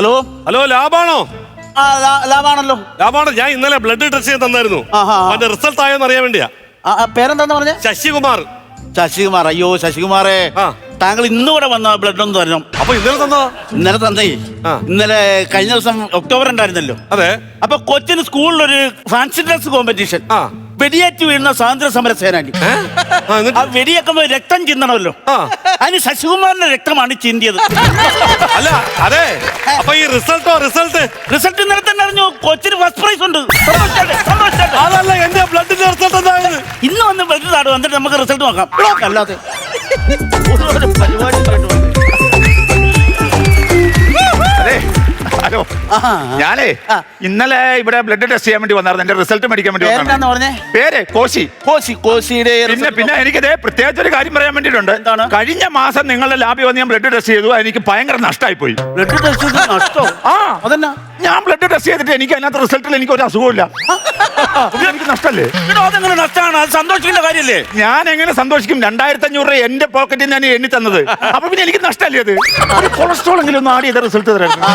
Hello? Hello ലാബാണോ ലാബാണല്ലോ ലാബാണോ ഞാൻ ഇന്നലെ blood test ചെയ്യാൻ തന്നായിരുന്നു. അതിന്റെ റിസൾട്ട് ആയോന്ന് അറിയാൻ വേണ്ടിയാ. പേരെന്താന്ന് പറഞ്ഞ? ശശികുമാർ. ശശികുമാർ അയ്യോ ശശികുമാറെ. താങ്കൾ ഇന്നുകൂടെ വന്ന ബ്ലഡ് ഒന്ന് തരണം. അപ്പൊ ഇന്നലെ തന്നോ ഇന്നലെ തന്നേ. ഇന്നലെ കഴിഞ്ഞ ദിവസം ഒക്ടോബർ ഉണ്ടായിരുന്നല്ലോ അതെ. അപ്പൊ കൊച്ചിന് സ്കൂളിലൊരു ഫാൻസി ഡ്രസ് കോമ്പറ്റീഷൻ. വെടിയേറ്റ് വീഴുന്ന സ്വാതന്ത്ര്യ സമര സേനാനി ആ, വെടിയേക്കുമ്പോ രക്തം ചിന്തണമല്ലോ. അതിന് ശശികുമാറിന്റെ രക്തമാണ് ചിന്തിയത്. അല്ല അതെ. റിസൾട്ടോ റിസൾട്ട്? റിസൾട്ട് ഇന്നലെ തന്നെ അറിഞ്ഞു. കൊച്ചിന് ഫസ്റ്റ് പ്രൈസ് ഉണ്ട്. അതല്ല എന്റെ ബ്ലഡിന്റെ റിസൾട്ട് എന്തായത്? ഇന്ന് വന്ന് ബ്ലഡ് താട് വന്നിട്ട് നമുക്ക് റിസൾട്ട് നോക്കാം. അല്ലാതെ. പരിപാടി ഹലോ. ഞാനേ ഇന്നലെ ഇവിടെ ബ്ലഡ് ടെസ്റ്റ് ചെയ്യാൻ വേണ്ടി വന്നായിരുന്നു. എന്റെ റിസൾട്ട് മേടിക്കാൻ വേണ്ടി പറഞ്ഞേ? പേര് കോശി. കോശി കോശിയുടെ പിന്നെ പിന്നെ എനിക്കത് പ്രത്യേകിച്ച് ഒരു കാര്യം പറയാൻ വേണ്ടിയിട്ടുണ്ട്? കഴിഞ്ഞ മാസം നിങ്ങളുടെ ലാബിൽ വന്ന് ഞാൻ ബ്ലഡ് ടെസ്റ്റ് ചെയ്തു. എനിക്ക് ഭയങ്കര നഷ്ടമായി പോയി. ബ്ലഡ് ടെസ്റ്റ് നഷ്ടോ? ആ. അതെന്നാ ഞാൻ ബ്ലഡ് ടെസ്റ്റ് ചെയ്തിട്ട് എനിക്ക് അതിനകത്ത് റിസൾട്ടിൽ എനിക്ക് ഒരു അസുഖമില്ല എനിക്ക് നഷ്ടല്ലേ? അതെങ്ങനെ നഷ്ടമാണ് അത് സന്തോഷിക്കേണ്ട കാര്യല്ലേ? ഞാൻ എങ്ങനെ സന്തോഷിക്കും? രണ്ടായിരത്തി അഞ്ഞൂറ് രൂപ എന്റെ പോക്കറ്റിൽ ഞാൻ എണ്ണി തന്നത്. അപ്പൊ പിന്നെ എനിക്ക് നഷ്ടമല്ലേ അത്? കൊളസ്ട്രോൾ എങ്കിലും ഒന്ന് ആഡ് ചെയ്ത റിസൾട്ട് തരായിരുന്നു.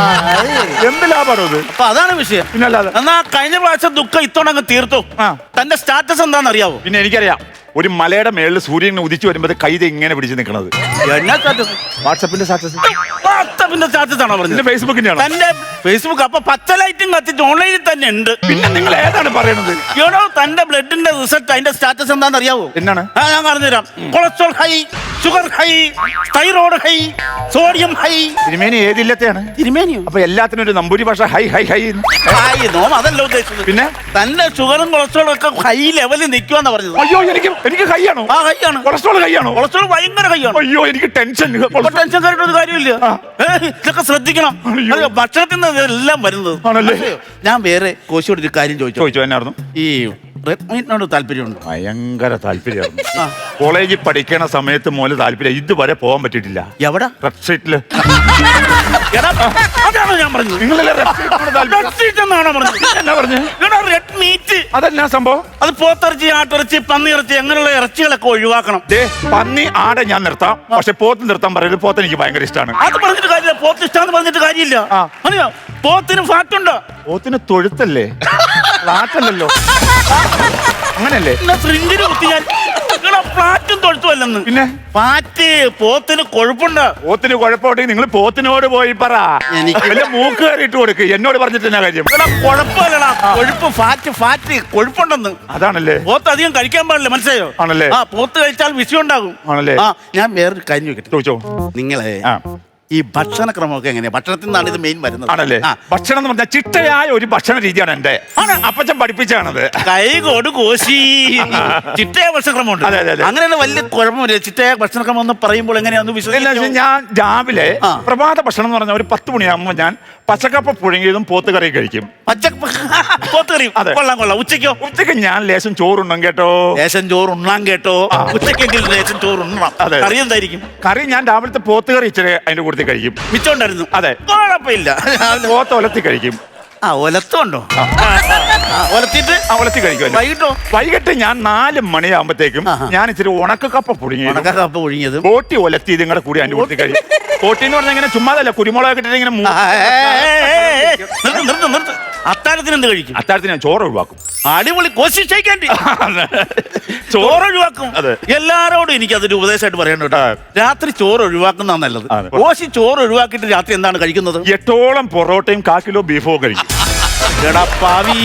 എന്ത് ലാഭമാണോ ഇത് അപ്പൊ അതാണ് വിഷയം. പിന്നല്ലാതെ എന്നാ കഴിഞ്ഞ പ്രാവശ്യം ദുഃഖം ഇത്തവണ അങ്ങ് തീർത്തു. ആ. തന്റെ സ്റ്റാറ്റസ് എന്താണെന്ന് അറിയാവോ പിന്നെ എനിക്കറിയാം. ഒരു മലയുടെ മേളിൽ സൂര്യൻ ഉദിച്ചു വരുമ്പോൾ കൈത ഇങ്ങനെ പിടിച്ച് നിൽക്കണത് എന്നാ സ്റ്റാറ്റസ്? വാട്സപ്പിന്റെ സ്റ്റാറ്റസ്. വാട്സാപ്പിന്റെ ആണോ പറഞ്ഞത്? ഫേസ്ബുക്കിന്റെ തന്റെ ഫേസ്ബുക്ക് അപ്പൊ പച്ച ലൈറ്റും കത്തിച്ച് ഓൺലൈനിൽ തന്നെ ഉണ്ട്. പിന്നെ നിങ്ങൾ ഏതാണ് പറയുന്നത്? എടോ തന്റെ ബ്ലഡിന്റെ റിസൾട്ട് അതിന്റെ സ്റ്റാറ്റസ് എന്താണെന്ന് അറിയാവോ എന്നാണ്? ആ ഞാൻ പറഞ്ഞുതരാം. Cholesterol high sugar high thyroid high sodium high തിരുമേനി ഏതില്ലത്തെയാണ് തിരുമേനിയോ? അപ്പൊ എല്ലാത്തിനും ഒരു നമ്പൂരി ഭാഷ ഹൈ ഹൈ ഹൈ എന്ന്. ഹായ് നോം അതല്ല ഉദ്ദേശിച്ചത്. പിന്നെ? തന്റെ ഷുഗറും കൊളസ്ട്രോളും ഒക്കെ ഹൈ ലെവലിൽ നിൽക്കുവാന്നാ പറഞ്ഞത്. അയ്യോ എനിക്ക് എനിക്ക് ഹൈ ആണോ? ആ ഹൈ ആണ്. കൊളസ്ട്രോൾ ഹൈ ആണോ? കൊളസ്ട്രോൾ ഭയങ്കര ഹൈ ആണ്. അയ്യോ എനിക്ക് ടെൻഷൻ ടെൻഷൻ കാര്യമായിട്ട് ഒരു കാര്യമില്ല. ആ. ഏ, ഇതൊക്കെ ശ്രദ്ധിക്കണം. അല്ല, ഭക്ഷണത്തിൽ നിന്ന് ഇതെല്ലാം വരുന്നത്. ആണല്ലേ? ഞാൻ വേറെ കോശിയോട് ഒരു കാര്യം ചോദിച്ചു ചോദിച്ചു എന്നായിരുന്നു? ഈ റെഡ് മീറ്റിനോട് താല്പര്യമുണ്ട്? ഭയങ്കര താല്പര്യമായിരുന്നു. കോളേജിൽ പഠിക്കണ സമയത്ത് മോലെ താല്പര്യം. ഇതുവരെ പോകാൻ പറ്റിയിട്ടില്ല. എവിടെ? റെഡ് സ്ട്രീറ്റിൽ എടാ, അതാണോ ഞാൻ പറഞ്ഞത്? നിങ്ങളല്ലേ റെഡ് താല്പര്യം? എന്നാണോ പറഞ്ഞത്? എന്നാ പറഞ്ഞു? എടാ അതെന്നാ സംഭവം? അത് പോത്തിറച്ചി ആട്ടിറച്ചി പന്നിയിറച്ചി അങ്ങനെയുള്ള ഇറച്ചികളൊക്കെ ഒഴിവാക്കണം. ദേ പന്നി ആടെ ഞാൻ നിർത്താം. പക്ഷെ പോത്ത് നിർത്താൻ പറയരുത്. പോത്ത് എനിക്ക് ഭയങ്കര ഇഷ്ടമാണ് അത് പറഞ്ഞിട്ട് കാര്യമില്ല. പോത്ത് ഇഷ്ടമെന്ന് പറഞ്ഞിട്ട് കാര്യമില്ല. ആ. അറിയോ പോത്തിന് ഫാറ്റ് ഉണ്ടോ? പോത്തിന് തൊഴുത്തല്ലേ? ഫ്ലാറ്റല്ലല്ലോ. അങ്ങനല്ലേ? എന്നാ ഫ്രിഞ്ചിന് കുത്തി ഞാൻ ഫ്ലാറ്റും തൊഴുത്തുമല്ലെന്ന്. പിന്നെ? ഫാറ്റ് പോത്തിന് കൊഴുപ്പുണ്ട്. പോത്തിന് കുഴപ്പമുണ്ടെങ്കിൽ നിങ്ങൾ പോത്തിനോട് പോയി പറ. എനിക്ക് വല്ല മൂക്ക് കയറിയിട്ട് കൊടുക്ക്. എന്നോട് പറഞ്ഞിട്ട് എന്നാ കാര്യം? കൊഴുപ്പ് ഫാറ്റ് ഫാറ്റ് കൊഴുപ്പുണ്ടെന്ന്. അതാണല്ലേ? പോത്ത് അധികം കഴിക്കാൻ പാടില്ല മനസ്സിലായോ? ആണല്ലേ? ആ പോത്ത് കഴിച്ചാൽ വിഷയം ഉണ്ടാകും. ആണല്ലേ? ആ ഞാൻ വേറൊരു കാര്യം ചോദിക്കട്ടെ? ചോദിച്ചോ. നിങ്ങളെ ആ. ഈ ഭക്ഷണക്രമമൊക്കെ എങ്ങനെയാ? ഭക്ഷണത്തിൽ നിന്നാണ് ഇത് മെയിൻ വരുന്നത്. ആണല്ലേ? ആ, ഭക്ഷണം എന്ന് പറഞ്ഞാൽ ചിട്ടയായ ഒരു ഭക്ഷണ രീതിയാണ് എന്റെ അപ്പച്ചൻ പഠിപ്പിച്ചാണത് കൈ കൊടു കോശി. ചിട്ടയായ ഭക്ഷണക്രമമുണ്ട് അതെ, അതെ, അതെ. അങ്ങനെയുള്ള വലിയ കുഴപ്പമില്ല ചിട്ടയായ ഭക്ഷണക്രമം എന്ന് പറയുമ്പോൾ എങ്ങനെയാന്ന് എന്താ വെച്ചാൽ വിശ്വസിക്കാൻ ഞാൻ രാവിലെ ആ. പ്രഭാത ഭക്ഷണം എന്ന് പറഞ്ഞാൽ ഒരു പത്ത് മണിയാകുമ്പോൾ ഞാൻ പച്ചക്കപ്പ പുഴുങ്ങിയതും പോത്തുകറിയും കറി കഴിക്കും. പച്ച പോത്തറിയും അതെ. കൊള്ളാം കൊള്ളാം. ഉച്ചയ്ക്കോ? ഉച്ചയ്ക്ക് ഞാൻ ലേശം ചോറുണ്ണും കേട്ടോ. ലേശം ചോറ് ഉണ്ണാൻ കേട്ടോ ഉച്ചയ്ക്കെങ്കിലും ലേശം ചോറ് ഉണ്ണണം അതെ. കറി എന്തായിരിക്കും? കറി ഞാൻ രാവിലത്തെ പോത്തുകറി ഇച്ചിരി അതിന്റെ കൂട്ടത്തിൽ കഴിക്കും. മിച്ചമുണ്ടായിരുന്നു. അതെ. കുഴപ്പമില്ല. ഒലത്തി കഴിക്കും. ആ ഒലത്തുണ്ടോ ഒലത്തിട്ട് ആ. ഒലത്തി കഴിക്കും വൈകിട്ടോ? വൈകിട്ട് ഞാൻ നാല് മണിയാകുമ്പോഴത്തേക്കും ആഹാ. ഞാൻ ഇച്ചിരി ഉണക്കക്കപ്പ പുഴുങ്ങി ഉണക്കക്കപ്പ പുഴുങ്ങിയത്. കോട്ടി ഒലത്തി ഇതും കൂടെ കൂടി അതിന്റെ കൂട്ടി കഴിക്കും കോട്ടി എന്ന് പറഞ്ഞാൽ ഇങ്ങനെ ചുമ്മാതല്ല കുരുമുളക് ഇട്ടിട്ട് ഇങ്ങനെ നിർത്ത് നിർത്ത് അത്താഴത്തിന് എന്ത് കഴിക്കും? അത്താഴത്തിന് ഞാൻ ചോറ് ഒഴിവാക്കും. അടിപൊളി കോശിച്ചേക്കേണ്ടി ചോറ് ഒഴിവാക്കും. അതെ. എല്ലാരോടും എനിക്ക് അതൊരു ഉപദേശമായിട്ട് പറയണ്ട കേട്ടോ. രാത്രി ചോറ് ഒഴിവാക്കുന്നതാണ് നല്ലത്. കോശി ചോറ് ഒഴിവാക്കിയിട്ട് രാത്രി എന്താണ് കഴിക്കുന്നത്? എട്ടോളം പൊറോട്ടയും കാക്കിലോ കിലോ ബീഫോ കഴിക്കും. എടാ പാവി.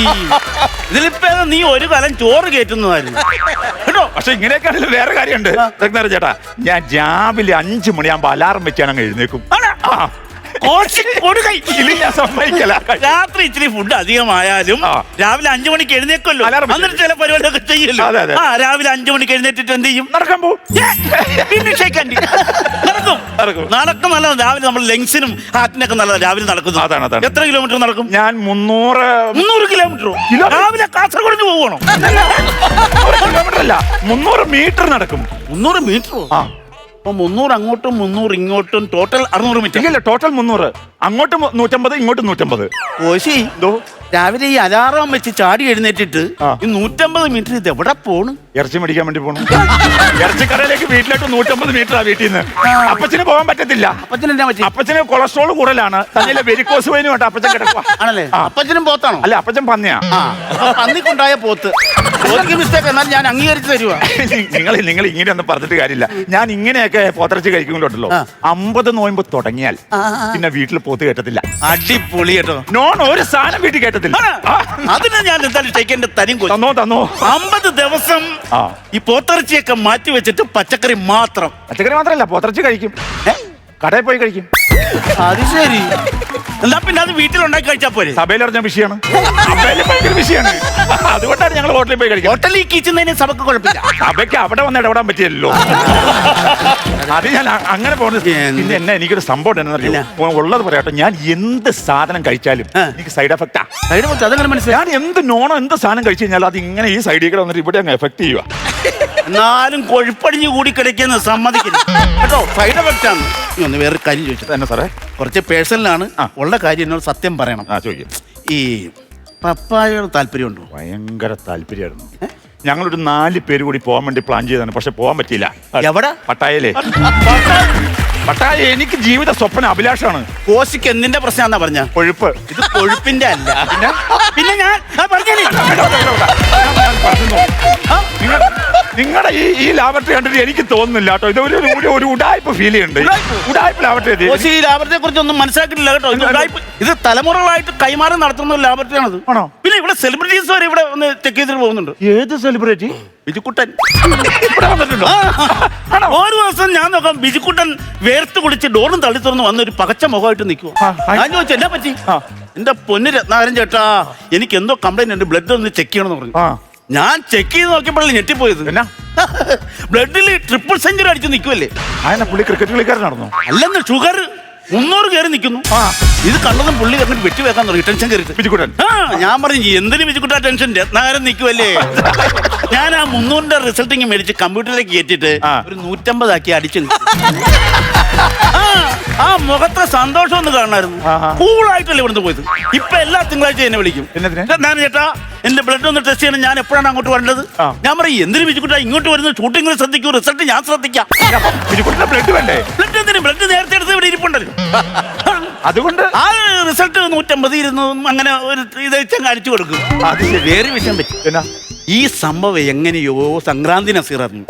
ഇതിലിപ്പോ നീ ഒരു കാലം ചോറ് കയറ്റുന്നതായിരുന്നു കേട്ടോ? പക്ഷെ ഇങ്ങനെയൊക്കെയാണെങ്കിലും വേറെ കാര്യമുണ്ട്. ചേട്ടാ ഞാൻ രാവിലെ അഞ്ചു മണിയാകുമ്പോ അലാറം വെച്ചാണ് അങ്ങ് എഴുന്നേക്കും? ആ. ഞാൻ സമ്മതിക്കല. രാത്രി ഇച്ചിരി ഫുഡ് അധികമായാലും ആ. രാവിലെ അഞ്ചു മണിക്ക് എഴുന്നേക്കല്ലോ അലാറം വെച്ച് എന്നിട്ട് ചില പരിപാടിയൊക്കെ ചെയ്യല്ലോ. അതെ, അതെ. ആ രാവിലെ അഞ്ചു മണിക്ക് എഴുന്നേറ്റിട്ട് എന്ത് ചെയ്യും? നടക്കാൻ പോകും പിന്നെ നടക്കും. നടക്കും നല്ലതാണ് രാവിലെ നമ്മൾ ലെങ്സിനും ഹാർട്ടിനൊക്കെ നല്ലതാണ് രാവിലെ നടക്കുന്നു. അതാണ്, അതാണ്. എത്ര കിലോമീറ്റർ നടക്കും? ഞാൻ മുന്നൂറ് മുന്നൂറ് കിലോമീറ്റർ രാവിലെ കാസർഗോഡ് പോകണോ കിലോമീറ്റർ അല്ല. മുന്നൂറ് മീറ്റർ നടക്കും. മുന്നൂറ് മീറ്ററോ ആ. അപ്പൊ മുന്നൂറ് അങ്ങോട്ടും മുന്നൂറ് ഇങ്ങോട്ടും ടോട്ടൽ അറുന്നൂറ് മീറ്റർ ഇല്ല ടോട്ടൽ മുന്നൂറ്. അങ്ങോട്ടും നൂറ്റമ്പത് ഇങ്ങോട്ടും നൂറ്റമ്പത്. കോശി എന്തോ രാവിലെ ഈ അലാറം വെച്ച് ചാടി എഴുന്നേറ്റിട്ട്. ഈ നൂറ്റമ്പത് മീറ്റർ ഇത് എവിടെ പോണു? ഇറച്ചി മേടിക്കാൻ വേണ്ടി പോണു. ഇറച്ചിക്കടയിലേക്ക് വീട്ടിലോട്ട് നൂറ്റമ്പത് മീറ്റർ ആ. വീട്ടിൽ നിന്ന് അപ്പച്ചന് പോകാൻ പറ്റത്തില്ല. അപ്പച്ചന് എന്നാ പറ്റി? അപ്പച്ചന് കൊളസ്ട്രോൾ കൂടുതലാണ്. തന്നെ വെരിക്കോസ് വൈനും വേണ്ട അപ്പച്ചൻ കിടക്കുക ആണല്ലേ. അപ്പച്ചനും പോത്താണോ? അല്ല അപ്പച്ചൻ പന്നിയാ. പന്നിക്കുണ്ടായ പോത്ത്. പോത്തിക്ക് മിസ്റ്റേക്ക് എന്നാൽ ഞാൻ അംഗീകരിച്ചു തരുവാ. നിങ്ങൾ നിങ്ങൾ ഇങ്ങനെ ഒന്നും പറഞ്ഞിട്ട് കാര്യമില്ല. ഞാൻ ഇങ്ങനെയൊക്കെ പോത്തിറച്ചി കഴിക്കുന്നുണ്ടല്ലോ. ആ. അമ്പത് നോയമ്പ് തുടങ്ങിയാൽ പിന്നെ വീട്ടിൽ പോത്ത് കേട്ടത്തില്ല. അടിപൊളി കേട്ടോ. നോൺ ഒരു സാധനം വീട്ടിൽ കേട്ടത്തില്ല അതിന് ഞാൻ എന്തായാലും ചേക്കേന്റെ കൊച്ചു. തന്നോ തന്നോ. അമ്പത് ദിവസം ആ. ഈ പോത്തിറച്ചിയൊക്കെ മാറ്റി വെച്ചിട്ട് പച്ചക്കറി മാത്രം. പച്ചക്കറി മാത്രമല്ല പോത്തിറച്ചി കഴിക്കും. ഏ? കടയിൽ പോയി കഴിക്കും. അത് ശരി. എന്നാ പിന്നെ അത് വീട്ടിലുണ്ടാക്കി കഴിച്ചാൽ പോരെ? സഭയിൽ അറിഞ്ഞ വിഷയമാണ്. സഭയിൽ ഭയങ്കര വിഷയമാണ്. അതുകൊണ്ടാണ് ഞങ്ങൾ ഹോട്ടലിൽ പോയി കഴിക്കുന്നത്. ഹോട്ടലിൽ കിച്ചുന്നതിന് സഭക്ക് കുഴപ്പമില്ല. സഭയ്ക്ക് അവിടെ വന്ന് ഇടപെടാൻ പറ്റിയല്ലോ അത് ഞാൻ അങ്ങനെ പോകുന്നത് പിന്നെ എന്നെ എനിക്കൊരു സംഭവം എന്നറിയോ. ഉള്ളത് പറയാട്ടോ ഞാൻ എന്ത് സാധനം കഴിച്ചാലും എനിക്ക് സൈഡ് എഫക്റ്റാ സൈഡ് എഫക്ട് അതങ്ങനെ മനസ്സിലായി. ഞാൻ എന്ത് നോണോ എന്ത് സാധനം കഴിച്ചു കഴിഞ്ഞാൽ അത് ഇങ്ങനെ ഈ സൈഡിൽ കൂടെ വന്നിട്ട് ഇവിടെ അങ്ങ് എഫക്ട് ചെയ്യുക എന്നാലും കൊഴുപ്പടിഞ്ഞ് കൂടി കിടക്കുന്ന സമ്മതിക്കില്ല. കേട്ടോ സൈഡ് എഫക്റ്റ് ആണ്. നീ ഒന്ന് വേറെ കാര്യം ചോദിച്ചത് തന്നെ സാറേ. കുറച്ച് പേഴ്സണലാണ്. ഉള്ള കാര്യം എന്നോട് സത്യം പറയണം. ആ ചോദിക്കും. ഈ പപ്പായയോട് താല്പര്യമുണ്ടോ? ഭയങ്കര താല്പര്യമായിരുന്നു. ഞങ്ങളൊരു നാല് പേര് കൂടി പോകാൻ വേണ്ടി പ്ലാൻ ചെയ്തതാണ് പക്ഷെ പോകാൻ പറ്റിയില്ല. എവിടെ? പട്ടായയിലെ. പട്ടായ എനിക്ക് ജീവിത സ്വപ്ന അഭിലാഷാണ്. കോശിക്ക് എന്തിന്റെ പ്രശ്നമാണെന്നാ പറഞ്ഞ? കൊഴുപ്പ്. ഇത് കൊഴുപ്പിന്റെ അല്ല. പിന്നെ? ഞാൻ പറഞ്ഞു. നിങ്ങളുടെ ഈ ഈ ലാബറട്ടറി കണ്ടിട്ട് എനിക്ക് തോന്നുന്നില്ല കേട്ടോ. ഇത് ഒരു ഒരു- ഒരു ഉടായ്പ ഫീൽ ചെയ്യുന്നുണ്ട്? ഉടായ്പ? ലാബറട്ടറി. കോശി ഈ ലാബറട്ടറിയെ കുറിച്ച് ഒന്നും മനസ്സിലാക്കിയിട്ടില്ല കേട്ടോ. ഇത് ഉഡായിപ്പ്- ഇത് തലമുറകളായിട്ട് കൈമാറി നടത്തുന്ന ഒരു ലാബറട്ടറിയാണത് ആണോ? പിന്നെ ഇവിടെ സെലിബ്രിറ്റീസ് വരെ ഇവിടെ ഒന്ന് ചെക്ക് ചെയ്തിട്ട് പോകുന്നുണ്ട്. ഏത് സെലിബ്രിറ്റി ബിജുക്കുട്ടൻ. ഇവിടെ വന്നിട്ടുണ്ടോ? ആണോ? ഒരു ദിവസം ഞാൻ നോക്കാം ബിജുക്കുട്ടൻ വേർത്ത് കുടിച്ച് ഡോറും തള്ളി തുറന്ന് വന്ന ഒരു പകച്ച മുഖമായിട്ട് ആ, ആ. ഞാൻ ചോദിച്ചു എന്നാ പറ്റി? ആ. എന്റെ പൊന്ന് രത്നാകരൻ ചേട്ടാ എനിക്ക് എന്തോ കംപ്ലൈന്റ് ഉണ്ട്. ബ്ലഡ് ഒന്ന് ചെക്ക് ചെയ്യണമെന്ന് പറഞ്ഞു. ആ. ഞാൻ ചെക്ക് ചെയ്ത് നോക്കിയപ്പോഴല്ലേ ഞെട്ടിപ്പോയത്. എന്നാ? ബ്ലഡിൽ ട്രിപ്പിൾ സെഞ്ചുറി അടിച്ച് നിൽക്കുമല്ലേ ആയെന്നാ പുള്ളി ക്രിക്കറ്റ് കളിക്കാരനാണോ അല്ലെന്ന് ഷുഗർ മുന്നൂറ് കയറി നിൽക്കുന്നു. ആ. ഇത് കണ്ടതും പുള്ളി കണ്ടിട്ട് വെട്ടി വെക്കാൻ തുടങ്ങി ടെൻഷൻ കയറിട്ട് ബിജുക്കുട്ടൻ ആ ഞാൻ പറഞ്ഞു എന്തിനു വിജിക്കുട്ടാ ടെൻഷൻ രത്നാകരൻ നിൽക്കുമല്ലേ ഞാൻ ആ മുന്നൂറിന്റെ റിസൾട്ടിങ് മേടിച്ച് കമ്പ്യൂട്ടറിലേക്ക് കയറ്റിട്ട് ആ. ഒരു നൂറ്റമ്പതാക്കി അടിച്ചു ആ, മുഖത്തെ സന്തോഷം ഒന്ന് കാണായിരുന്നു. കൂളായിട്ടല്ലേ ഇവിടുന്ന് പോയത്. ഇപ്പൊ എല്ലാ തിങ്കളാഴ്ച എന്നെ വിളിക്കും? ഞാൻ ചേട്ടാ എന്റെ ബ്ലഡ് ഒന്ന് ടെസ്റ്റ് ചെയ്യണം. ഞാൻ എപ്പോഴാണ് അങ്ങോട്ട് വരേണ്ടത്? ഞാൻ പറയും എന്തിനു വിജിക്കുട്ടാ ഇങ്ങോട്ട് വരുന്നത് ഷൂട്ടിംഗിൽ ശ്രദ്ധിക്കൂ റിസൾട്ട് ഞാൻ ശ്രദ്ധിക്കാം. ബ്ലഡ് വേണ്ടേ? ബ്ലഡ് എന്തിനു? ബ്ലഡ് നേരത്തെ എടുത്ത് ഇവിടെ ഇരിപ്പുണ്ടല്ലോ. അതുകൊണ്ട്? ആ റിസൾട്ട് നൂറ്റമ്പത് ഇരുന്നു അങ്ങനെ ഒരു ഇത് കാണിച്ചു കൊടുക്കും. അത് വേറെ വിഷയം പറ്റി. ഈ സംഭവം എങ്ങനെയോ സംക്രാന്തി നസീറായിരുന്നു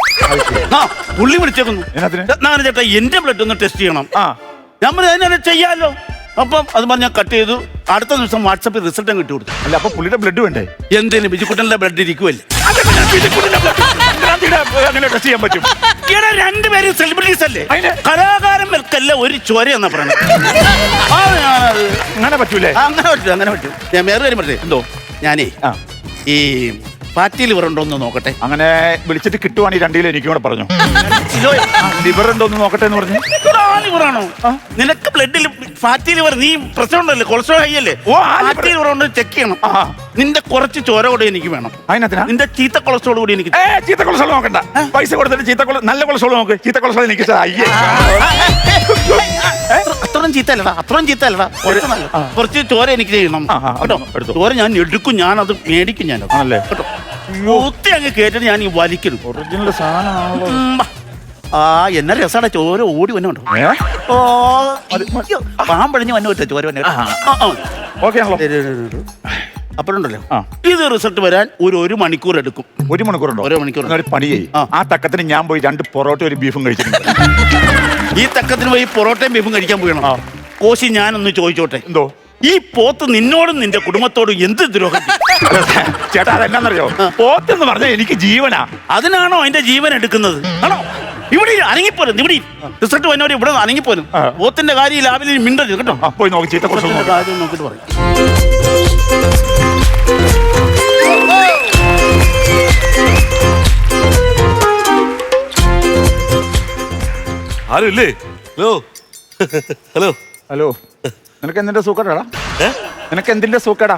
ആ പുള്ളി വിളിച്ചേക്കുന്നു. എന്നതിന്? രത്നാകരൻ ചേട്ടാ എന്റെ ബ്ലഡ് ഒന്ന് ടെസ്റ്റ് ചെയ്യണം. ആ. ഞാൻ പറഞ്ഞു അതിനെ ചെയ്യാലോ. അപ്പം അത് പറഞ്ഞ് ഞാൻ കട്ട് ചെയ്തു. അടുത്ത ദിവസം വാട്സപ്പിൽ റിസൾട്ട് കിട്ടി കൊടുത്തു. അല്ല അപ്പൊ പുള്ളിയുടെ ബ്ലഡ് വേണ്ടേ? എന്തേലും ബിജുക്കുട്ടന്റെ ബ്ലഡ് ഇരിക്കുമല്ലേ blood. അങ്ങനെ ടെസ്റ്റ് ചെയ്യാൻ പറ്റും. ഇവിടെ രണ്ടുപേരും സെലിബ്രിറ്റീസ് അല്ലേ? അതിന്? കലാകാരന്മാർക്കല്ല ഒരു ചോര എന്നാ പറയുന്നത് ആ, ഞാനത് അങ്ങനെ പറ്റൂലേ? അങ്ങനെ പറ്റും അങ്ങനെ പറ്റും. ഞാൻ വേറെ കാര്യം പറഞ്ഞേ എന്തോ? ഞാനേ ആ. ഈ പാറ്റി ലിവർ ഉണ്ടോ എന്ന് നോക്കട്ടെ. അങ്ങനെ വിളിച്ചിട്ട് കിട്ടുവാണെങ്കിൽ രണ്ടിലും എനിക്കും കൂടെ പറഞ്ഞു. ലിവർ ഉണ്ടോ എന്ന് നോക്കട്ടെ എന്ന് പറഞ്ഞു. ലിവറാണോ? നിനക്ക് ബ്ലഡിൽ ഫാറ്റി ലിവർ നീ പ്രശ്നം ഉണ്ടല്ലേ കൊളസ്ട്രോൾ ഹൈ അല്ലേ ഓ, ആ. Fatty liver. ഉണ്ട് ചെക്ക് ചെയ്യണം. ആ. നിന്റെ കുറച്ച് ചോര കൂടെ എനിക്ക് വേണം. അതിനകത്തിനാ? നിന്റെ ചീത്ത കൊളസ്ട്രോൾ കൂടി എനിക്ക് ഏ ചീത്ത കൊളസ്ട്രോൾ നോക്കണ്ട. പൈസ കൊടുത്തിട്ട് ചീത്ത കൊള നല്ല കൊളസ്ട്രോൾ നോക്ക്. ചീത്ത കൊളസ്ട്രോൾ എനിക്ക് ഇഷ്ടം. അയ്യേ. അത്ര- അത്രയും ചീത്ത അല്ലടാ അത്രയും ചീത്ത അല്ലടാ കുറച്ച് നല്ല കുറച്ച് ചോര എനിക്ക് ചെയ്യണം. ആ, ആ, കേട്ടോ? എടുത്തോ. ചോര ഞാൻ എടുക്കും ഞാൻ അത് മേടിക്കും ഞാൻ ആണല്ലേ? കേട്ടോ? ഒത്തി അങ്ങ് കേട്ടിട്ട് ഞാൻ ഈ വലിക്കണം ഒറിജിനൽ സാധനമാണല്ലോ. ഉം, ആ എന്നെ രസാണ്. ചോര ഓടി വന്നോണ്ടോ ഓ അയ്യോ. പാമ്പഴിഞ്ഞ് വന്നു പറ്റ ചോര വന്നു ഓക്കെ ആണല്ലോ അപ്പോഴുണ്ടല്ലോ ആ. ഇത് റിസൾട്ട് വരാൻ ഒരു ഒരു മണിക്കൂർ എടുക്കും. ഒരു മണിക്കൂറുണ്ടോ? ഒരു മണിക്കൂർ. എന്നാ ഒരു പണി ചെയ്യ്. ആ. ആ തക്കത്തിന് ഞാൻ പോയി രണ്ട് പൊറോട്ട ഒരു ബീഫും കഴിച്ചിട്ടുണ്ട്. ഈ തക്കത്തിന് പോയി പൊറോട്ടയും ബീഫും കഴിക്കാൻ പോകണം. കോശി ഞാനൊന്ന് ചോദിച്ചോട്ടെ. എന്തോ? ഈ പോത്ത് നിന്നോടും നിന്റെ കുടുംബത്തോടും എന്ത് ദ്രോഹം ചേട്ടാ ചേട്ടാ പോത്ത് എന്ന് പറഞ്ഞാൽ എനിക്ക് ജീവനാ. അതിനാണോ അതിന്റെ ജീവൻ എടുക്കുന്നത്? ആണോ? ഇവിടെ അനങ്ങിപ്പോലും ഇവിടെ റിസൾട്ട് വന്നവരെ ഇവിടെ അനങ്ങിപ്പോലും. പോത്തിന്റെ കാര്യം ലാബിൽ മിണ്ടരുത് കേട്ടോ. പോയി നോക്കി ചീത്ത. കാര്യം നോക്കിട്ട് പറയും. ആരുമില്ലേ? ഹലോ. ഹലോ. ഹലോ. നിനക്ക് എന്തിന്റെ സൂക്കടാ നിനക്ക് എന്തിന്റെ സൂക്കേട്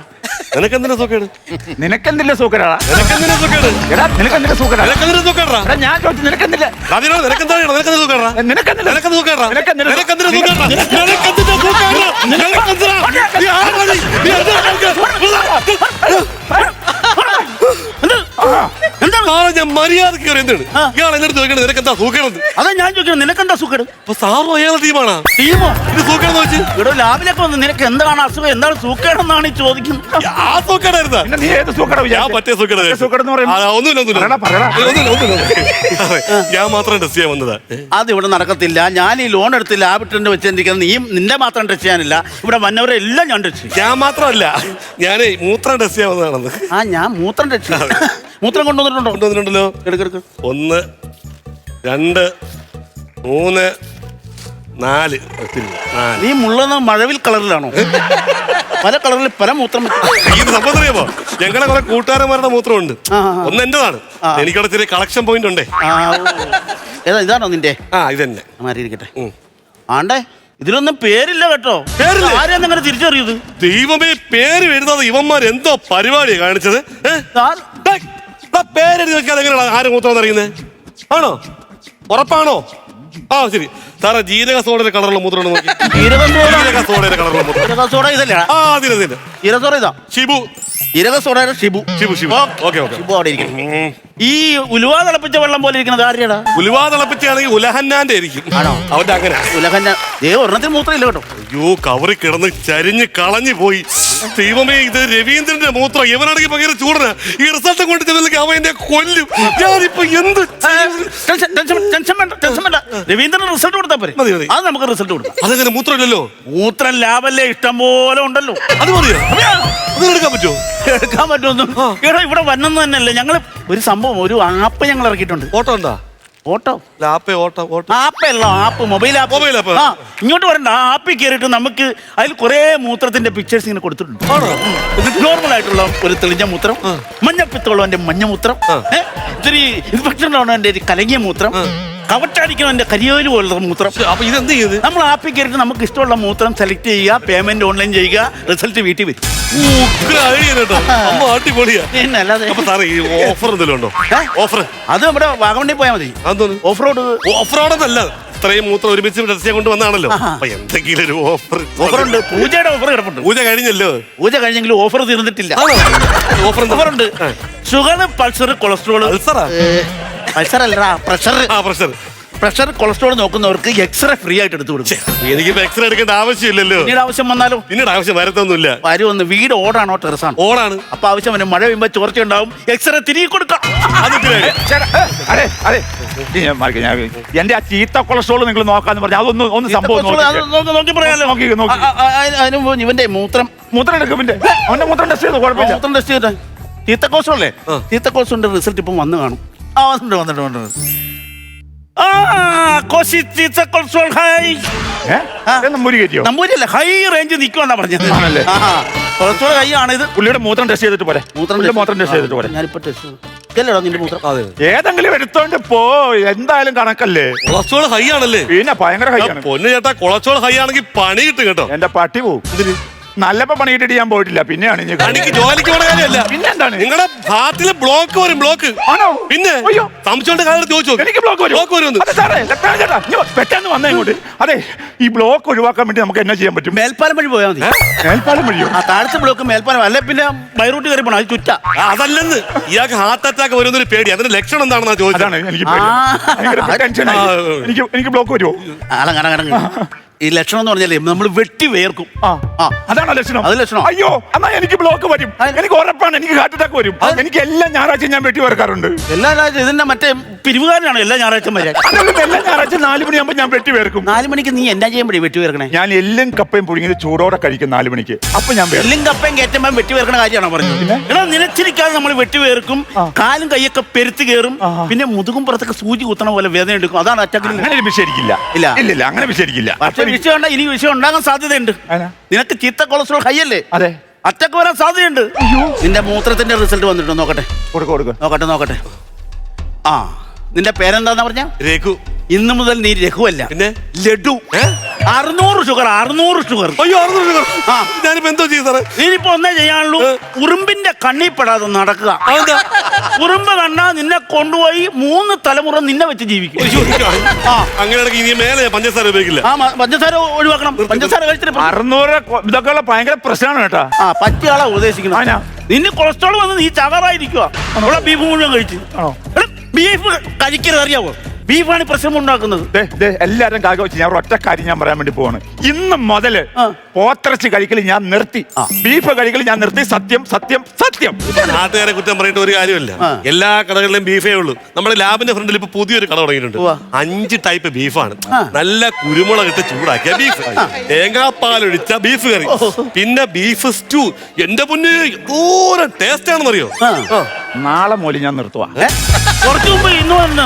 നിനക്ക് എന്തിന്റെ നിനക്കെന്തില്ല നിനക്ക് എന്തിന്റെ സൂക്കേട് എടാ നിനക്കെന്തില്ല സൂക്കരാ നിനക്കെന്തിനാ സുഖേടാ എടാ ഞാൻ ചോദിച്ചു നിനക്കെന്തില്ല അതിനോ നിനക്കെന്താ നിനക്കെന്താ സുഖേടാ നിനക്കെന്തില്ല നിനക്ക് എന്തിന്റെ നിനക്കെന്തില്ല നിനക്കെന്തിനാ സുഖേടാ നിനക്കെന്തിനാ സുഖേടാ നിനക്കെന്തിനാ നീ ആരാ നീ? നീ എന്താ എന്താണ് സാറേ ഞാൻ മര്യാദയ്ക്ക് ഇയാൾ എന്നോട് ചോദിക്കണത് അതാ ഞാൻ ചോദിക്കുന്നത് നിനക്കെന്താ സുഖം അപ്പൊ സാറും അയാളുടെ ടീമാണാ? ടീമോ? ഇത് സുഖേടെന്ന് വെച്ച്? ഇവിടെ ലാബിലൊക്കെ വന്ന് നിനക്ക് എന്താണ് അസുഖം? എന്താണ് സൂക്കേടെന്നാണ് ഈ ചോദിക്കുന്നത്. ആ പിന്നെ നീ ഏത് സൂക്കട ഞാൻ പറ്റേ സുഖേട് സൂക്കട എന്ന് പറയുമ്പോ? ഒന്നുമില്ല ഒന്നുമില്ല. പറയടാ. ഒന്നുമില്ല ഒന്നുമില്ല ഞാൻ മാത്രം ടെസ്റ്റ് ചെയ്യാൻ വന്നതാ. അത് ഇവിടെ നടക്കത്തില്ല. ഞാൻ ഈ ലോൺ എടുത്ത് ലാബ് ടെൻഡ് വെച്ചിരിക്കുന്നത് നീ നിന്റെ മാത്രം ടച്ച് ചെയ്യാനില്ല. ഇവിടെ വന്നവരെ എല്ലാം ഞാൻ ടച്ച് ചെയ്യും. ഞാൻ മാത്രമല്ല ഞാനേ മൂത്രം ടെസ്റ്റ് ചെയ്യാൻ വന്നതാണെന്ന്. ആ ഞാൻ മൂത്രം ടച്ച് ചെയ്യും. മൂത്രം കൊണ്ടുവന്നിട്ടുണ്ടോ? കൊണ്ടുവന്നിട്ടുണ്ടല്ലോ. എടുക്കെടുക്ക് ഒന്ന് രണ്ട് മൂന്ന് നാല്. നീ മുള്ളുന്ന മഴവിൽ കളറിലാണോ? പല കളറിൽ പല മൂത്രം. ഈ സംഭവം അറിയാമോ ഞങ്ങളെ കുറെ കൂട്ടുകാരന്മാരുടെ മൂത്രമുണ്ട്. ഒന്ന് എന്റേതാണ്. എനിക്കവിടെ ചെറിയ കളക്ഷൻ പോയിന്റ് ഉണ്ടേ. ആ, ഓ. ഏതാ ഇതാണോ നിന്റെ? ആ ഇതന്നെ. മാറിയിരിക്കട്ടെ. ഉം. ആണ്ടേ ഇതിലൊന്നും പേരില്ല കേട്ടോ. പേരില്ല? അങ്ങനെ തിരിച്ചറിയത് ദൈവമേ പേര് എഴുതാതെ ഇവന്മാർ എന്തോ പരിപാടിയാ കാണിച്ചത്? ഏ? പേരെഴുതി വെക്കാതെ എങ്ങനെയാണ്? ആരും മൂത്രം അറിയുന്നത് ആണോ? ഉറപ്പാണോ? ആ ശരി. സാറേ ജീരക സോഡയുടെ കളറുള്ള മൂത്രം നോക്കി. ജീരക സോഡയുടെ കളറുള്ള മൂത്രം. ജീരക സോഡ ഇതല്ലേ? ആ അതിന് അതിന്. ഇതാ. ഷിബു. ജീരക സോഡയുടെ ഷിബു ഷിബു. ഷിബു ഓക്കേ. ഓക്കെ. ഷിബു അവിടെ ഇരിക്കുന്നു. ഈ ഉലുവ തിളപ്പിച്ച വെള്ളം പോലെ ഇരിക്കുന്നത് ആരുടെടാ ഉലുവാ തിളപ്പിച്ചാണെങ്കിൽ ഉലഹന്നാന്റെ ആയിരിക്കും. ആണോ? അവന്റെ അങ്ങനെ. ഉലകന്റെ ദേ ഒരെണ്ണത്തിന് മൂത്രം ഇല്ല കേട്ടോ. അയ്യോ കവറി കിടന്ന് ചരിഞ്ഞ് കളഞ്ഞു പോയി. ദൈവമേ ഇത് രവീന്ദ്രന്റെ മൂത്രം. ഇവനാണെങ്കിൽ ഭയങ്കര ചൂടന. ഈ റിസൾട്ട് കൊണ്ട് ചെന്നില്ലെങ്കിൽ അവൻ എന്നെ കൊല്ലും. ഞാനിപ്പോ എന്ത് ഏ, ടെൻഷൻ ടെൻഷൻ ടെൻഷൻ വേണ്ട ടെൻഷൻ വേണ്ട. രവീന്ദ്രൻ റിസൾട്ട് കൊടുത്താൽ പോരെ. മതി, മതി. അത് നമുക്ക് റിസൾട്ട് കൊടുക്കാം. അതങ്ങനെ മൂത്രമില്ലല്ലോ? മൂത്രം ലാഭല്ലേ? ഇഷ്ടം പോലെ ഉണ്ടല്ലോ. അത് മതിയോ? അത് എടുക്കാൻ പറ്റുമോ? എടുക്കാൻ പറ്റുമെന്നും എടാ ഇവിടെ വന്നെന്ന് തന്നെയല്ലേ. ഞങ്ങൾ ഒരു സംഭവം ഒരു ആപ്പ് ഞങ്ങൾ ഇറക്കിയിട്ടുണ്ട്. ഓട്ടോ എന്താ? ഓട്ടോ ലാപ്പേ ഓട്ടോ ഓട്ടോ ആപ്പ് അല്ല app mobile app mobile app. ആ ഇങ്ങോട്ട് വരണ്ട ആ ആപ്പിൽ കയറിയിട്ട് നമുക്ക് അതിൽ കുറേ മൂത്രത്തിന്റെ പിക്ചേഴ്സ് ഇങ്ങനെ കൊടുത്തിട്ടുണ്ട്. നോർമൽ ആയിട്ടുള്ള ഒരു തെളിഞ്ഞ മൂത്രം മഞ്ഞപ്പിത്തോളവന്റെ മഞ്ഞ മൂത്രം ഇത്തിരി ഇൻഫെക്ഷൻ ഉള്ളവന്റെ ഒരു കലങ്ങിയ മൂത്രം കവട്ടടിക്കുന്നവന്റെ കരിയോയിൽ പോലുള്ള മൂത്രം. അപ്പൊ ഇതെന്ത് ചെയ്ത്? നമ്മൾ ആപ്പിൽ കയറിയിട്ട് നമുക്ക് ഇഷ്ടമുള്ള മൂത്രം സെലക്ട് ചെയ്യുക പേയ്മെന്റ് ഓൺലൈൻ ചെയ്യുക റിസൾട്ട് വീട്ടിൽ വരും. ഓഫർ എന്തെങ്കിലും ഉണ്ടോ? ഓഫർ. അത് നമ്മുടെ വാഗമണ്ണിൽ പോയാൽ മതി. ഓഫ് റോഡ് ഓഫർ റോഡെന്നല്ല ഇത്രയും മൂത്രം ഒരുമിച്ച് ടെസ്റ്റ് ചെയ്യാൻ കൊണ്ട് വന്നാണല്ലോ. അപ്പൊ എന്തെങ്കിലും ഒരു ഓഫർ ഓഫർ ഉണ്ട്. പൂജയുടെ ഓഫർ കിടപ്പുണ്ട്. പൂജ കഴിഞ്ഞല്ലോ? പൂജ കഴിഞ്ഞെങ്കിലും ഓഫർ തീർന്നിട്ടില്ല. ഓഫർ ഓഫർ ഉണ്ട്. ഷുഗർ പൾസർ കൊളസ്ട്രോൾ അൾസറാ? പൾസർ അല്ലടാ പ്രഷർ ആ പ്രഷർ പ്രഷർ കൊളസ്ട്രോൾ നോക്കുന്നവർക്ക് എക്സ്റേ ഫ്രീ ആയിട്ട് എടുത്തു കൊടുക്കും. എനിക്കിപ്പോ എക്സ്റേ എടുക്കേണ്ട ആവശ്യമില്ലല്ലോ. പിന്നീട് ആവശ്യം വന്നാലോ? പിന്നീട് ആവശ്യം വരത്തൊന്നുമില്ല. വരും ഒന്ന് വീട് ഓടാണോ ടെറസാണ്? ഓടാണ്. അപ്പൊ ആവശ്യം വരും മഴ പെയ്യുമ്പോ ചോർച്ച ഉണ്ടാവും. എക്സ്റേ തിരികെ കൊടുക്കാം. അത് അതെ ഞാൻ മാറിക്കാം, ഞാൻ- എന്റെ ആ ചീത്ത കൊളസ്ട്രോൾ നിങ്ങൾ നോക്കാന്ന് പറഞ്ഞു അതൊന്ന് ഒന്ന് സംഭവം കൊളസ്ട്രോൾ അത്. നോക്കി നോക്കി പറയാലോ. നോക്കി, നോക്കി. ആ, ആ, ആ, അതിന് മുമ്പ് ഇവന്റെ മൂത്രം. മൂത്രം എടുക്കും പിന്നെ അവന്റെ മൂത്രം ടെസ്റ്റ് ചെയ്തു? കുഴപ്പമില്ല. മൂത്രം ടെസ്റ്റ് ചെയ്തിട്ട്. ചീത്ത കോഴ്സ് അല്ലേ? ചീത്ത കോഴ്സിന്റെ റിസൾട്ട് ഇപ്പം വന്നു കാണും. ആ വന്നിട്ട് വന്നിട്ട് വന്നിട്ട് ആ കൊളസ്ട്രോൾ ഹൈ കയറ്റിയോ? നമ്പൂരിയല്ല ഹൈ റേഞ്ച് പറഞ്ഞത്. ആണല്ലേ? കൊളസ്ട്രോൾ ഹൈ ആണ് ഇത്. പുള്ളിയുടെ മൂത്രം ടെസ്റ്റ് ചെയ്തിട്ട് പോരെ. പുള്ളിയുടെ മൂത്രം ടെസ്റ്റ് ചെയ്തിട്ട് പോരെ. ഞാനിപ്പോ ടെസ്റ്റ് ഇതല്ലേടാ നിന്റെ മൂത്രം? അതെ ഏതെങ്കിലും എടുത്തോണ്ട് പോ എന്തായാലും കണക്കല്ലേ? കൊളസ്ട്രോൾ ഹൈ ആണല്ലേ? പിന്നെ ഭയങ്കര ആണ്. പൊന്നു ചേട്ടാ കൊളസ്ട്രോൾ ഹൈ ആണെങ്കിൽ പണി കിട്ടും കേട്ടോ. എന്റെ പട്ടി പോവും. നല്ലപ്പോ പണിയിട്ട് കിട്ടിട്ട് ഞാൻ പോയിട്ടില്ല. പിന്നെയാണ് ഇനി പണിക്ക് ജോലിക്ക് പോണ കാര്യമല്ല. പിന്നെന്താണ്? നിങ്ങളുടെ ഹാർട്ടിൽ ബ്ലോക്ക് വരും ബ്ലോക്ക്. ആണോ? പിന്നെ അയ്യോ. സംശയമുണ്ട് കാര്യം ചോദിച്ചു? എനിക്ക് ബ്ലോക്ക് വരും. ബ്ലോക്ക് വരും അതെ സാറേ ലക്ഷ്മണൻ ചേട്ടാ ഇങ്ങ് പെട്ടെന്ന് വന്നേ ഇങ്ങോട്ട്. അതെ ഈ ബ്ലോക്ക് ഒഴിവാക്കാൻ വേണ്ടി നമുക്ക് എന്നാ ചെയ്യാൻ പറ്റും? മേൽപ്പാലം വഴി പോയാൽ മതി. മേൽപ്പാലം വഴിയോ? ആ താഴത്തെ ബ്ലോക്ക് മേൽപ്പാലം. അല്ലെ പിന്നെ ബൈറൂട്ട് കയറി പോണം. അത് ചുറ്റ. അതല്ലെന്ന്. ഇയാൾക്ക് ഹാർട്ട് അറ്റാക്ക് വരുന്നൊരു പേടി. അതിന്റെ ലക്ഷണം എന്താണെന്നാ ചോദിച്ചത്? അതാണ് എനിക്ക് പേടി. ആ. ഭയങ്കര ടെൻഷനായി. എനിക്ക് എനിക്ക് ബ്ലോക്ക് വരുമോ അടങ്ങടങ്ങടങ്ങ ഈ ലക്ഷണം എന്ന് പറഞ്ഞാലേ നമ്മൾ വെട്ടി വേർക്കും. ആ. ആ. അതാണോ ലക്ഷണം? അത് ലക്ഷണം. അയ്യോ എന്നാ എനിക്ക് ബ്ലോക്ക് വരും. എനിക്ക് ഉറപ്പാണ് എനിക്ക് ഹാർട്ട് അറ്റാക്ക് വരും. എനിക്ക് എല്ലാ ഞായറാഴ്ച ഞാൻ വെട്ടി വേർക്കാറുണ്ട്. എല്ലാ ഞായറാഴ്ച ഇതിന്റെ മറ്റേ പിരിവുകാരനാണ് എല്ലാ ഞായറാഴ്ച വരെ അതുകൊണ്ട് എല്ലാ ഞായറാഴ്ച നാല് മണിയാകുമ്പോൾ ഞാൻ വെട്ടി വേർക്കും. നാല് മണിക്ക് നീ എന്നാ വേണ്ടി വെട്ടി വേർക്കണേ? ഞാൻ എല്ലും കപ്പയും പുഴുങ്ങിയത് ചൂടോടെ കഴിക്കും നാല് മണിക്ക്. അപ്പൊ ഞാൻ എല്ലാം കപ്പയും കയറ്റുമ്പോൾ വെട്ടി വേർക്കണ കാര്യമാണോ പറഞ്ഞത്? എടാ നിലച്ചിരിക്കാതെ നമ്മൾ വെട്ടി വേർക്കും കാലും കൈയൊക്കെ പെരുത്ത് കയറും പിന്നെ മുതുകും പുറത്തൊക്കെ സൂചി കുത്തണ പോലെ വേദന എടുക്കും. അതാണ് അറ്റാക്കിൽ അങ്ങനെ വിശേഷിക്കില്ല ഇല്ല. ഇല്ല അങ്ങനെ പക്ഷേ വിഷയം ഉണ്ടാ ഇനി വിഷയം ഉണ്ടാകാൻ സാധ്യതയുണ്ട്. അതിനാ? നിനക്ക് ചീത്ത കൊളസ്ട്രോൾ ഹൈ അല്ലേ അതെ. അറ്റക്ക് വരാൻ സാധ്യതയുണ്ട്. നിന്റെ മൂത്രത്തിന്റെ റിസൾട്ട് വന്നിട്ടോ നോക്കട്ടെ. കൊടുക്ക കൊടുക്ക. നോക്കട്ടെ നോക്കട്ടെ. ആ നിന്റെ പേരെന്താന്ന് പറഞ്ഞ? രഘു. ഇന്ന് മുതൽ നീ രഘു അല്ല. പിന്നെ? ലഡു. ഏ? അറുന്നൂറ് ഷുഗർ അറുന്നൂറ് ഷുഗർ. അയ്യോ അറുന്നൂറ്. ആ. ഞാനിപ്പോ എന്തോ സാറേ? നീനിപ്പോ ഒന്നേ ചെയ്യാനുള്ളൂ. ഉറുമ്പിന്റെ കണ്ണി പെടാതെ നടക്കുക. അതെന്താ? ഉറുമ്പ് കണ്ടാ നിന്നെ കൊണ്ടുപോയി മൂന്ന് തലമുറ നിന്നെ വെച്ച് ജീവിക്കും. ആ. അങ്ങനെയാണെങ്കിൽ ഇനി മേലെ പഞ്ചസാര ഉപയോഗിക്കില്ല. ആ മ- പഞ്ചസാര ഒഴിവാക്കണം. പഞ്ചസാര കഴിച്ചിട്ട് പ്ര- അറുന്നൂറ് കൊ- ഇതൊക്കെയുള്ള ഭയങ്കര പ്രശ്നമാണ് കേട്ടാ. ആ പറ്റിയ ആളാ ഉപദേശിക്കണം ആനാ? നിന്നെ കൊളസ്ട്രോൾ വന്ന് നീ ചകറായിരിക്കുക നമ്മളെ ബീഫ് മുഴുവൻ കഴിച്ചു. ആണോ? എടാ, ബീഫ് കഴിക്കരുത് അറിയാവോ? ബീഫാണ് പ്രശ്നം ഉണ്ടാക്കുന്നത് ദേ, ദേ, എല്ലാരും കാക വെച്ച് ഞാൻ ഒറ്റ കാര്യം ഞാൻ പറയാൻ വേണ്ടി പോവാണ്. ഇന്ന് മുതൽ. പോത്തിറച്ചി കഴിക്കൽ ഞാൻ നിർത്തി. ബീഫ് കഴിക്കൽ ഞാൻ നിർത്തി. സത്യം സത്യം സത്യം. നാട്ടുകാരെ കുറ്റം പറഞ്ഞിട്ട് ഒരു കാര്യമില്ല. എല്ലാ കടകളിലും ബീഫേ ഉള്ളൂ. നമ്മുടെ ലാബിന്റെ ഫ്രണ്ടിൽ ഇപ്പൊ പുതിയൊരു കട തുടങ്ങിയിട്ടുണ്ട്. ഉവ്വ. അഞ്ച് ടൈപ്പ് ബീഫാണ്. നല്ല കുരുമുളക് ഇട്ട് ചൂടാക്കിയ ബീഫ്. തേങ്ങാപ്പാലൊഴിച്ച ബീഫ് കറി. പിന്നെ ബീഫ് സ്റ്റൂ. എന്റെ മുന്നേ ദൂരം ടേസ്റ്റ് ആണെന്നറിയോ? നാളെ മുതൽ ഞാൻ നിർത്തുവാ? കുറച്ചു മുമ്പ് ഇന്ന് വന്ന്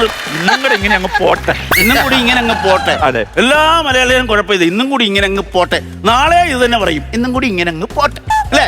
നിങ്ങളുടെ ഇങ്ങനെ അങ്ങ് പോട്ടെ. ഇന്നും കൂടി ഇങ്ങനെ അങ്ങ് പോട്ടെ. അതെ. എല്ലാ മലയാളികളും കുഴപ്പമില്ല. ഇന്നും കൂടി ഇങ്ങനെ അങ്ങ് പോട്ടെ. നാളെ ഇത് തന്നെ പറയും. ഇന്നും കൂടി ഇങ്ങനെ അങ്ങ് പോട്ടെ. അല്ലേ?